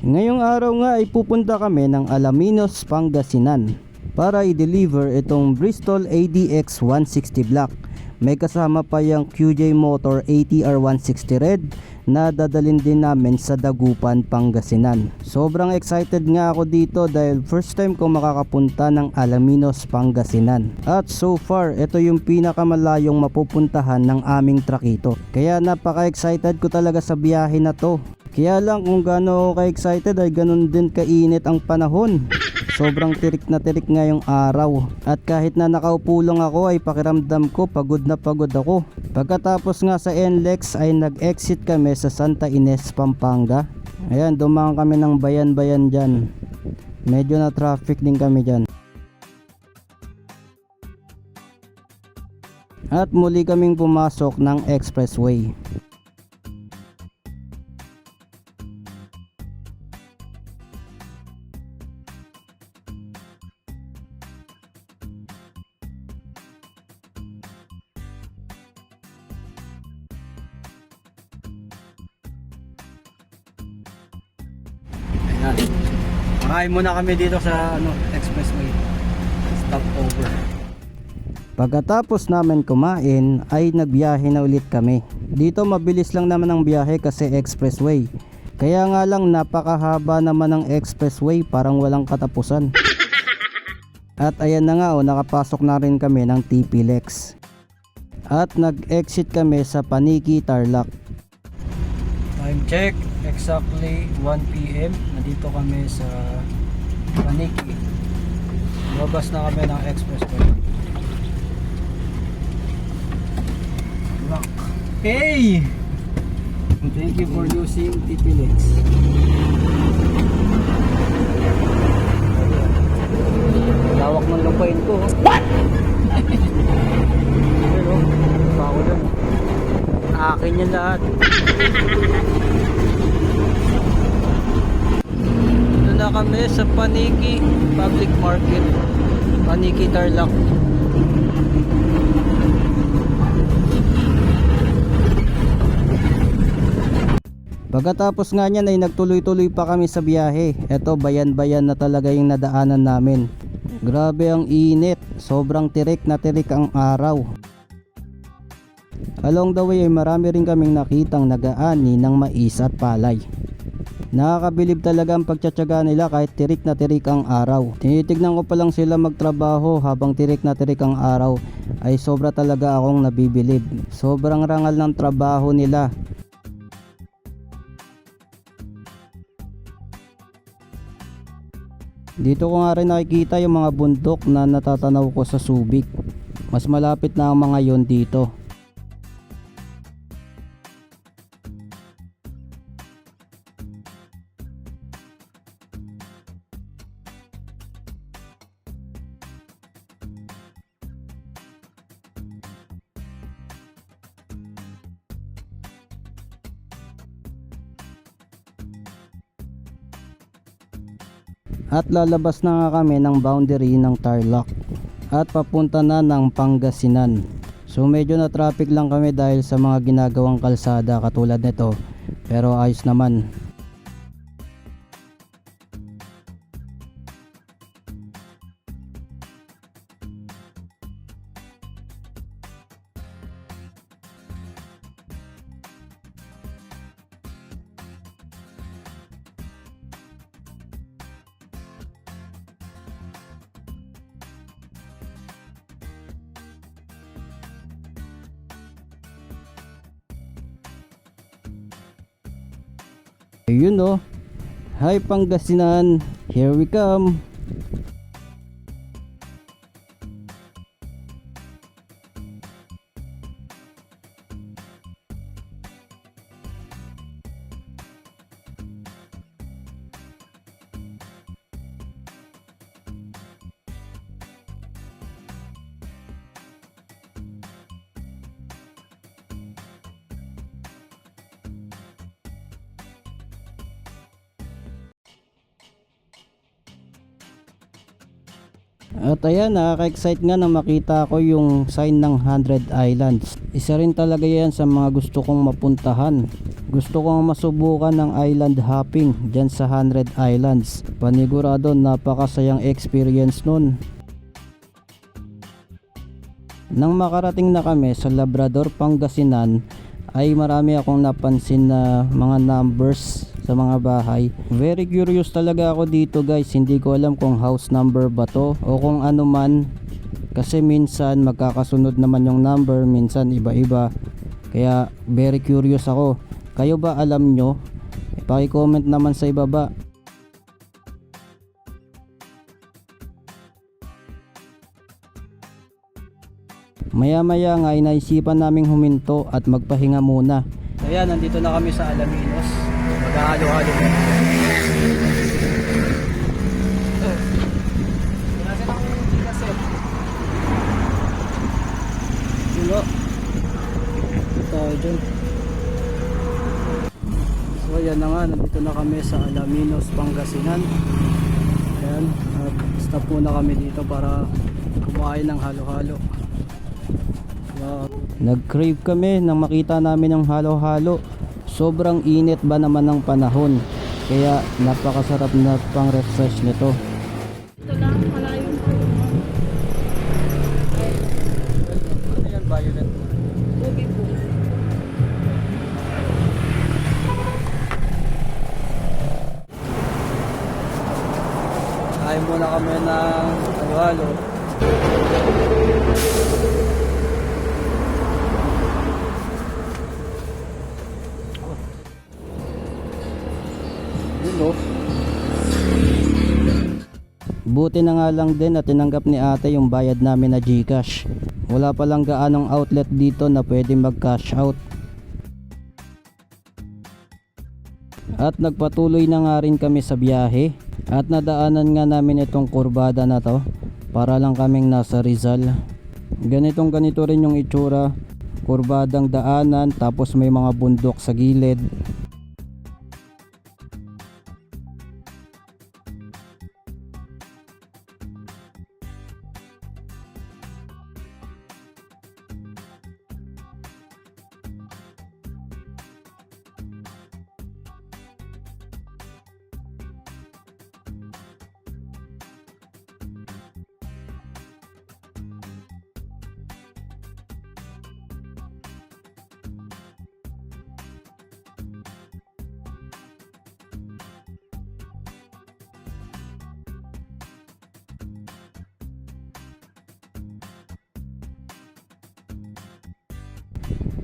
Ngayong araw nga ay pupunta kami ng Alaminos, Pangasinan para i-deliver itong Bristol ADX 160 Black. May kasama pa yung QJ Motor ATR 160 Red na dadalin din namin sa Dagupan, Pangasinan. Sobrang excited nga ako dito dahil first time ko makakapunta ng Alaminos, Pangasinan. At so far, ito yung pinakamalayong mapupuntahan ng aming trakito. Kaya napaka-excited ko talaga sa biyahe na to. Kaya lang kung gaano ka-excited ay ganun din kainit ang panahon. Sobrang tirik na tirik ngayong araw. At kahit na nakaupo lang ako ay pakiramdam ko pagod na pagod ako. Pagkatapos nga sa NLEX ay nag-exit kami sa Santa Ines, Pampanga. Ayan, dumaan kami ng bayan-bayan dyan. Medyo na traffic din kami dyan. At muli kaming pumasok ng expressway. Ayan. Makain muna kami dito sa ano, expressway. Stop over. Pagkatapos namin kumain ay nagbiyahe na ulit kami. Dito mabilis lang naman ang biyahe kasi expressway. Kaya nga lang napakahaba naman ng expressway parang walang katapusan. At ayan na nga o nakapasok na rin kami ng TP Lex. At nag-exit kami sa Paniki Tarlac. Time check, exactly 1 p.m. Nandito kami sa Paniki. Labas na kami ng expressway. Rock. Hey! Thank you for using TP-Lex. Lawak ng lupain ko. What? Pero, pa ako dun. Akin yan lahat. Dito na kami sa Paniki Public Market. Paniki Tarlac. Pagkatapos nga niyan ay nagtuloy-tuloy pa kami sa biyahe. Eto bayan-bayan na talaga yung nadaanan namin. Grabe ang init. Sobrang tirik na tirik ang araw. Along the way ay marami rin kaming nakitang nagaani ng mais at palay. Nakakabilib talaga ang pagtsatsaga nila kahit tirik na tirik ang araw. Tinitignan ko pa lang sila magtrabaho habang tirik na tirik ang araw ay sobra talaga akong nabibilib. Sobrang rangal ng trabaho nila. Dito ko nga rin nakikita yung mga bundok na natatanaw ko sa Subic. Mas malapit na ang mga yon dito. At lalabas na nga kami ng boundary ng Tarlac at papunta na ng Pangasinan. So medyo na traffic lang kami dahil sa mga ginagawang kalsada katulad nito. Pero ayos naman. Ayun oh. Hi Pangasinan. Here we come. At ayan, nakaka-excite nga na makita ko yung sign ng 100 Islands. Isa rin talaga yan sa mga gusto kong mapuntahan. Gusto kong masubukan ng island hopping dyan sa 100 Islands. Panigurado napakasayang experience nun. Nang makarating na kami sa Labrador, Pangasinan, ay marami akong napansin na mga numbers sa mga bahay. Very curious talaga ako dito guys. Hindi ko alam kung house number ba to o kung ano man. Kasi minsan magkakasunod naman yung number, minsan iba-iba. Kaya very curious ako. Kayo ba alam nyo? Paki-comment naman sa ibaba. Maya maya nga ay naisipan naming huminto at magpahinga muna. Ayan, nandito na kami sa Alaminos. Maghahalo-halo na. Sino? Tayo dyan. So ayan na nga, nandito na kami sa Alaminos, Pangasinan. Ayan, at stop muna kami dito para kumain ng halo-halo. Wow. Nag-crave kami nang makita namin ang halo-halo. Sobrang init ba naman ng panahon. Kaya napakasarap na pang refresh nito. Ito lang, malayo. Ano yan, violet? Ubi po. Kain muna kami ng halo-halo. Buti na nga lang din at tinanggap ni ate yung bayad namin na Gcash. Wala palang gaanong outlet dito na pwede mag cash out. At nagpatuloy na nga rin kami sa biyahe at nadaanan nga namin itong kurbada na to para lang kaming nasa Rizal. Ganitong ganito rin yung itsura. Kurbadang daanan tapos may mga bundok sa gilid.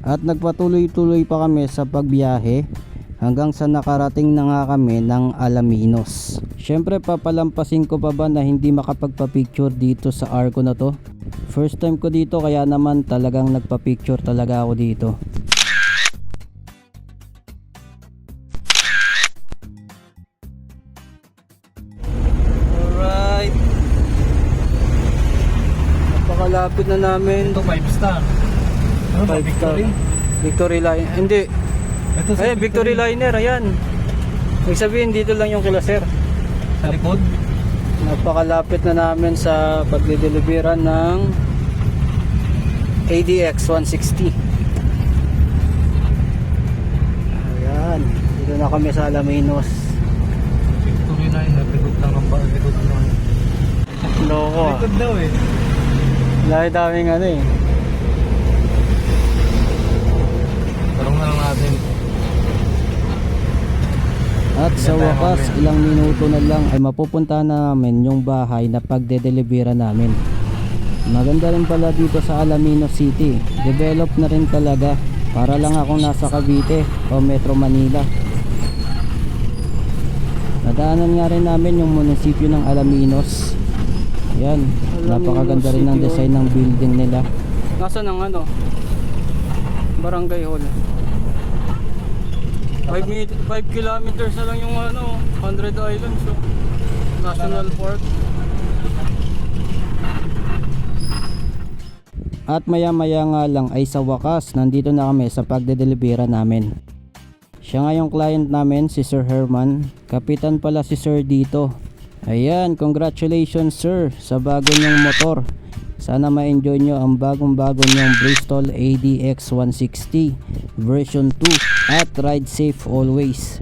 At nagpatuloy-tuloy pa kami sa pagbiyahe hanggang sa nakarating na nga kami ng Alaminos. Syempre papalampasin ko pa ba na hindi makapagpa-picture dito sa arko na to? First time ko dito kaya naman talagang nagpa-picture talaga ako dito. Alright. Napakalapit na namin. Ito 5 star. Ano ba, Victory? Victory Line. Hindi. Ito sa Ayan, Victory Liner. Ayan. Ibig sabihin, dito lang yung kila sir. Sa likod. Napakalapit na namin sa pagdideliveran ng ADX 160. Ayan. Dito na kami sa Alaminos. Victory line. Likod lang ang ba? Likod lang. Loko. Likod daw eh. Dahil daming ano eh. Tarong na lang natin. At sa wakas, ilang minuto na lang ay mapupunta na namin yung bahay na pagdedelibera namin. Maganda rin pala dito sa Alaminos City. Develop na rin talaga. Para lang akong nasa Cavite o Metro Manila. Nadaanan nga rin namin yung munisipyo ng Alaminos. Yan, napakaganda rin ng design ng building nila. Nasaan ang ano? Barangay Hall. 5, 5 kilometers na lang yung ano, 100 Islands so. National Park. At maya maya nga lang ay sa wakas nandito na kami sa pagdedelibera namin. Siya nga yung client namin si Sir Herman. Kapitan pala si Sir dito. Ayan, congratulations sir sa bago niyong motor. Sana ma-enjoy nyo ang bagong-bago nyong Bristol ADX 160 version 2 at ride safe always.